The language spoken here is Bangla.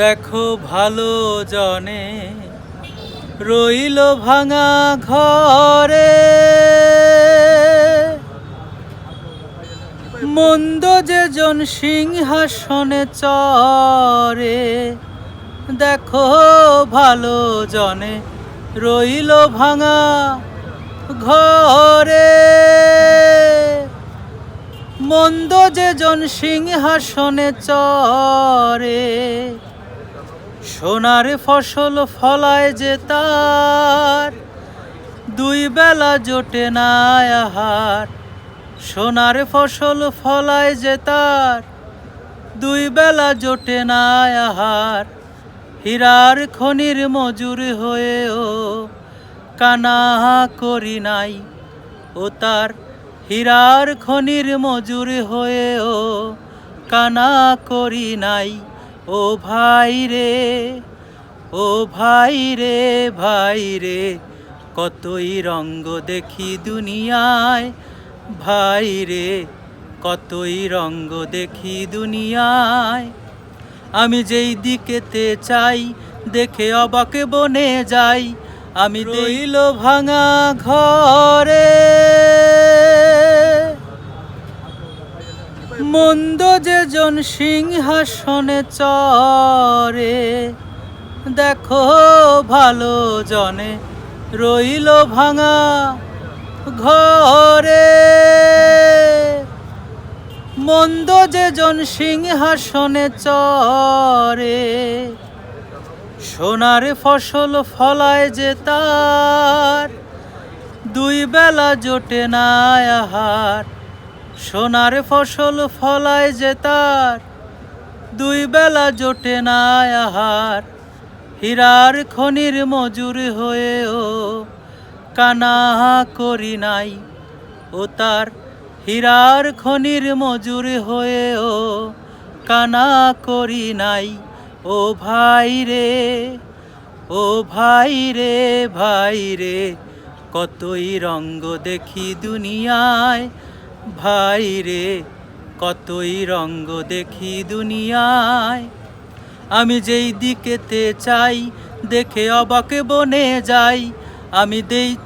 দেখো ভালো জনে, রইল ভাঙা ঘরে। মন্দ যে জন সিংহাসনে চরে, দেখো ভালো জনে, রইল ভাঙা ঘরে। মন্দ যে জন সিংহাসনে চরে সোনার ফসল ফলায় যে তার, দুই বেলা জোটে না আহার। সোনার ফসল ফলায় যে তার, দুই বেলা জোটে না আহার। হীরার খনির মজুর হয়েও কানা করি নাই, ও তার হীরার খনির মজুর হয়েও কানা করি নাই। ও ভাই রে ও ভাই রে ভাই রে কতই রঙ্গ দেখি দুনিয়ায় ভাই রে কতই রঙ্গ দেখি দুনিয়ায়। আমি যেই দিকেতে চাই দেখে অবাকে বনে যাই আমি রইল ভাঙা ঘরে। মন্দ যে জন সিংহাসনে চরে, দেখো ভালো জনে রইল ভাঙা ঘরে। মন্দ যে জন সিংহাসনে চরে, সোনার ফসল ফলায় যে তার, দুই বেলা জোটে না আহার। সোনার ফসল ফলায় যে তার, দুই বেলা জোটে না আহার। হীরার খনির মজুর হয়েও কানা করি নাই, ও তার হীরার খনির মজুর হয়েও কানা করি নাই। ও ভাই রে, ও ভাই রে ভাই রে, কতই রঙ্গ দেখি দুনিয়ায় ভাই রে, কতই রঙ্গ দেখি দুনিয়ায়। আমি যেই দিকেতে চাই, দেখে অবাকে বনে যাই। আমি দেই